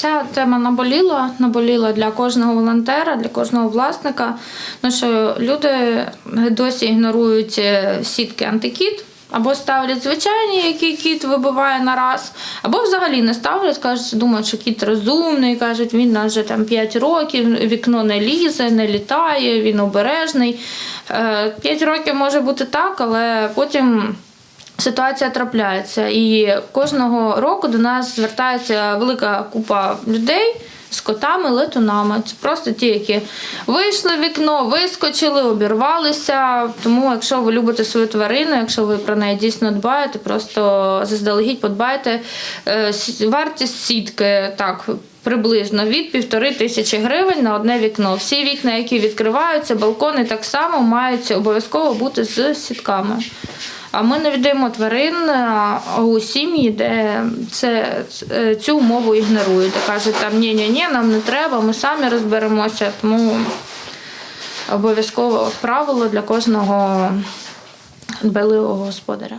Ця тема наболіла, наболіла для кожного волонтера, для кожного власника. Ну що люди досі ігнорують е, сітки антикіт. Або ставлять звичайні, які кіт вибиває на раз, або взагалі не ставлять, кажуть, думають, що кіт розумний, кажуть, він нас вже там 5 років, вікно не лізе, не літає, він обережний. 5 років може бути так, але потім ситуація трапляється. І кожного року до нас звертається велика купа людей. З котами, летунами. Це просто ті, які вийшли в вікно, вискочили, обірвалися. Тому, якщо ви любите свою тварину, якщо ви про неї дійсно дбаєте, просто заздалегідь подбайте. Е, Вартість сітки так. Приблизно від півтори тисячі гривень на одне вікно. Всі вікна, які відкриваються, балкони так само мають обов'язково бути з сітками. А ми не віддаємо тварин у сім'ї, де це, е, цю умову ігнорують. Де кажуть, там ні, ні, ні, нам не треба, ми самі розберемося. Тому обов'язково правило для кожного дбайливого господаря.